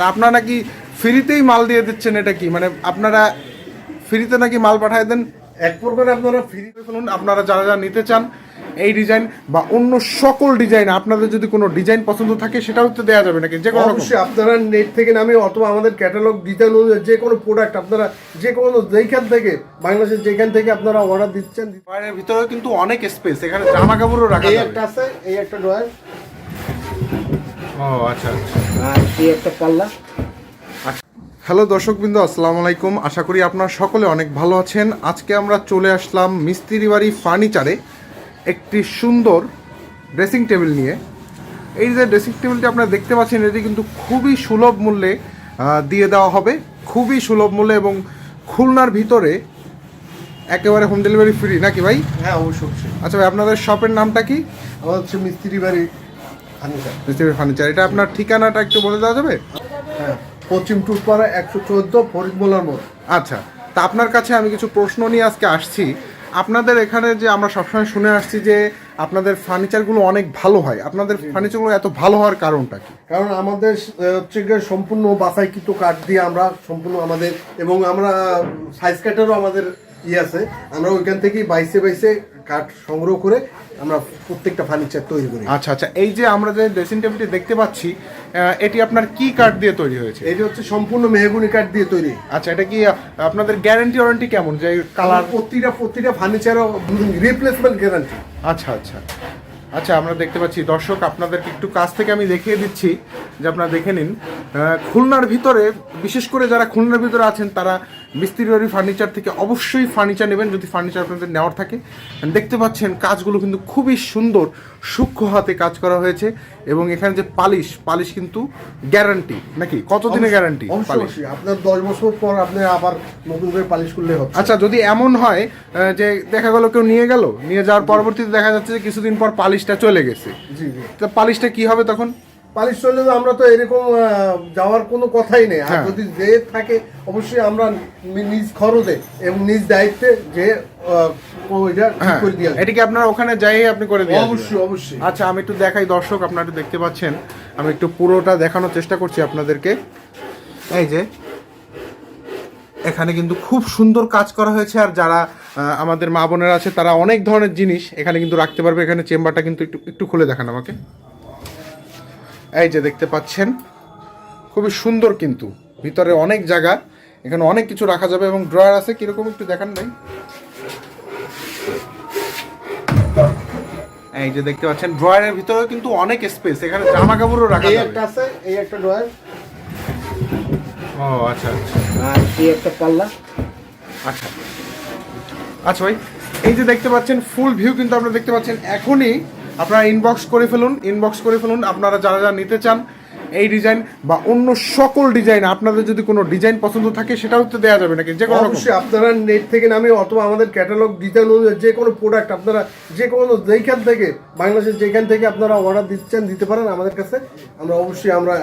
আর আপনারা নাকি ফ্রিতেই মাল দিয়ে দিচ্ছেন এটা কি? মানে আপনারা ফ্রিতে নাকি মাল পাঠায় দেন? এক প্রকার আপনারা ফ্রি করে ফেলুন আপনারা যারা যারা নিতে চান এই ডিজাইন বা অন্য সকল ডিজাইন আপনাদের যদি কোনো ডিজাইন পছন্দ থাকে সেটাও তো দেওয়া যাবে নাকি? যে কোনো অবশ্যই আপনারা নেট থেকে নামে অথবা আমাদের ক্যাটালগ ডিজাইন অনুযায়ী যে কোনো প্রোডাক্ট আপনারা যে কোনো যেখান থেকে বাংলাদেশের যেখান থেকে আপনারা অর্ডার দিচ্ছেন ড্রয়ারের ভিতরেও কিন্তু অনেক স্পেস এখানে জামা কাপড়ও রাখা এই একটা আছে এই একটা ড্রয়ার ও আচ্ছা আচ্ছা। আর একটা পাল্লা? হ্যালো দর্শকবৃন্দ আসসালামু আলাইকুম। আশা করি আপনারা সকলে অনেক ভালো আছেন। আজকে আমরা চলে আসলাম মিস্ত্রি বাড়ি ফার্নিচারে একটি সুন্দর ড্রেসিং টেবিল নিয়ে। এই যে ড্রেসিং টেবিলটি আপনারা দেখতে পাচ্ছেন এটি কিন্তু খুবই সুলভ মূল্যে দিয়ে দেওয়া হবে। খুবই সুলভ মূল্যে এবং খুলনার ভিতরে একেবারে হোম ডেলিভারি ফ্রি নাকি ভাই? হ্যাঁ অবশ্যই আচ্ছা ভাই আপনাদের শপের নামটা কি? আমার হচ্ছে মিস্ত্রি বাড়ি মিস্ত্রি ফার্নিচার এটা আপনার ঠিকানাটা একটু বলে দেওয়া যাবে? হ্যাঁ পশ্চিম টুরপাড়া একশো চোদ্দ ফরিদমোলার মোড়। আচ্ছা তা আপনার কাছে আমি কিছু প্রশ্ন নিয়ে আজকে আসছি। আপনাদের এখানে যে আমরা সবসময় শুনে আসছি যে আপনাদের ফার্নিচারগুলো অনেক ভালো হয়। আপনাদের ফার্নিচারগুলো এত ভালো হওয়ার কারণটা কি? কারণ আমাদের হচ্ছে গিয়ে সম্পূর্ণ বাসাইকৃত কাঠ দিয়ে আমরা সম্পূর্ণ আমাদের এবং আমরা সাইজ কাঠেরও আমাদের ইয়ে আছে। আমরা ওইখান থেকেই বাইসে বাইসে কাঠ সংগ্রহ করে আমরা প্রত্যেকটা ফার্নিচার তৈরি করি। আচ্ছা আচ্ছা এই যে আমরা যে ড্রেসিং টেবিলটি দেখতে পাচ্ছি এটি আপনার কি কাঠ দিয়ে তৈরি হয়েছে? এটি হচ্ছে সম্পূর্ণ মেহগুনি কাঠ দিয়ে তৈরি। আচ্ছা এটা কি আপনাদের গ্যারান্টি ওয়ারেন্টি কেমন? যে কালার প্রতিটা প্রতিটা ফার্নিচারও রিপ্লেসমেন্ট গ্যারান্টি আচ্ছা আচ্ছা। আচ্ছা আমরা দেখতে পাচ্ছি দর্শক আপনাদেরকে একটু কাছ থেকে আমি দেখিয়ে দিচ্ছি যে আপনারা দেখে নিন খুলনার ভিতরে বিশেষ করে যারা খুলনার ভিতরে আছেন তারা মিস্ত্রি ফার্নিচার থেকে অবশ্যই ফার্নিচার নেবেন যদি ফার্নিচার আপনাদের নেওয়ার থাকে। দেখতে পাচ্ছেন কাজগুলো কিন্তু খুবই সুন্দর সূক্ষ্ম হাতে কাজ করা হয়েছে এবং এখানে যে পালিশ পালিশ কিন্তু গ্যারান্টি নাকি? কতদিনের গ্যারান্টি পালিশ? আপনার দশ বছর পর আপনি আবার নতুন করে পালিশ করলে হচ্ছে। আচ্ছা যদি এমন হয় যে দেখা গেল কেউ নিয়ে গেল নিয়ে যাওয়ার পরবর্তীতে দেখা যাচ্ছে যে কিছুদিন পর পালিশটা চলে গেছে। জি জি। তো পালিশটা কি হবে তখন? পালিশ চললে তো আমরা তো এরকম যাওয়ার কোনো কথাই নেই। আর হ্যাঁ। যদি যে থাকে অবশ্যই আমরা নিজ খরচে এবং নিজ দায়িত্বে যে হ্যাঁ। এটা কি আপনারা ওখানে যাই আপনি করে দিয়ে অবশ্যই অবশ্যই। আচ্ছা আমি একটু দেখাই দর্শক আপনারা একটু দেখতে পাচ্ছেন। আমি একটু পুরোটা দেখানোর চেষ্টা করছি আপনাদেরকে। এই যে এখানে কিন্তু খুব সুন্দর কাজ করা হয়েছে। আর যারা আমাদের মা বোনেরা আছে তারা অনেক ধরনের জিনিস এখানে কিন্তু রাখতে পারবে। এখানে চেম্বারটা কিন্তু একটু একটু খুলে দেখান আমাকে। এই যে দেখতে পাচ্ছেন খুবই সুন্দর কিন্তু। ভিতরে অনেক জায়গা এখানে অনেক কিছু রাখা যাবে এবং ড্রয়ার আছে কীরকম একটু দেখান ভাই। এই যে দেখতে পাচ্ছেন ড্রয়ারের ভিতরে কিন্তু অনেক স্পেস এখানে জামা কাপড়ও রাখা এই একটা আছে এই একটা ড্রয়ার। ও আচ্ছা আচ্ছা। আর এই একটা পাল্লা। আচ্ছা। আচ্ছা ভাই এই যে দেখতে পাচ্ছেন ফুল ভিউ কিন্তু আপনারা দেখতে পাচ্ছেন। এখনই আপনারা ইনবক্স করে ফেলুন ইনবক্স করে ফেলুন। আপনারা যারা যারা নিতে চান এই ডিজাইন বা অন্য সকল ডিজাইন আপনাদের যদি কোনো ডিজাইন পছন্দ থাকে, সেটাও তো দেওয়া যাবে নাকি? যে কোনো অবশ্যই আপনারা নেট থেকে নামে অথবা আমাদের ক্যাটালগ ডিজাইন যে কোনো প্রোডাক্ট আপনারা যে কোনো যেইখান থেকে, বাংলাদেশের যেখান থেকে আপনারা অর্ডার দিচ্ছেন, দিতে পারেন আমাদের কাছে। আমরা অবশ্যই আমরা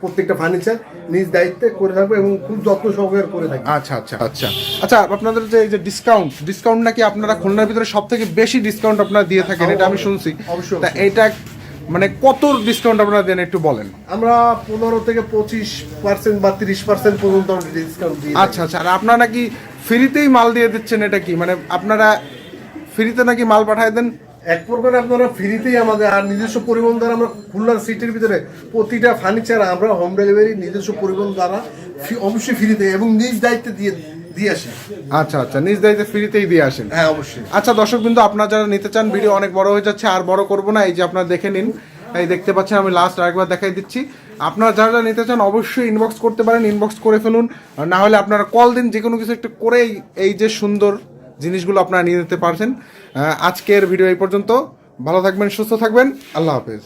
প্রত্যেকটা ফার্নিচার নিজ দায়িত্বে করে থাকব এবং খুব যত্ন সহকারে করে থাকি আচ্ছা আচ্ছা আচ্ছা। আচ্ছা আপনাদের যে এই যে ডিসকাউন্ট ডিসকাউন্ট নাকি আপনারা খুলনার ভিতরে সব থেকে বেশি ডিসকাউন্ট আপনারা দিয়ে থাকেন এটা আমি শুনছি। অবশ্যই, তা অবশ্যই। এটা মানে কত ডিসকাউন্ট আপনারা দেন একটু বলেন? আমরা পনেরো থেকে পঁচিশ পার্সেন্ট বা তিরিশ পার্সেন্ট পর্যন্ত ডিসকাউন্ট দিই আচ্ছা আচ্ছা আর আপনারা নাকি ফ্রিতেই মাল দিয়ে দিচ্ছেন এটা কি? মানে আপনারা ফ্রিতে নাকি মাল পাঠায় দেন? এক প্রকার আপনারা ফ্রিতেই আমাদের আর নিজস্ব পরিবহন দ্বারা আমরা খুলনার সিটির ভিতরে প্রতিটা ফার্নিচার আমরা হোম ডেলিভারি নিজস্ব পরিবহন দ্বারা অবশ্যই ফ্রিতে এবং নিজ দায়িত্বে দিয়ে দিয়ে আসি। আচ্ছা আচ্ছা নিজ দায়িত্বে ফ্রিতেই দিয়ে আসেন। হ্যাঁ অবশ্যই। আচ্ছা দর্শক বিন্দু আপনারা যারা নিতে চান ভিডিও অনেক বড় হয়ে যাচ্ছে আর বড় করব না এই যে আপনারা দেখে নিন। এই দেখতে পাচ্ছেন আমি লাস্ট আরেকবার দেখাই দিচ্ছি। আপনারা যারা যারা নিতে চান অবশ্যই ইনবক্স করতে পারেন ইনবক্স করে ফেলুন। না হলে আপনারা কল দিন যে কোনো কিছু একটু করে এই যে সুন্দর জিনিসগুলো আপনারা নিয়ে নিতে পারছেন। আজকের ভিডিও এই পর্যন্ত। ভালো থাকবেন, সুস্থ থাকবেন। আল্লাহ হাফেজ।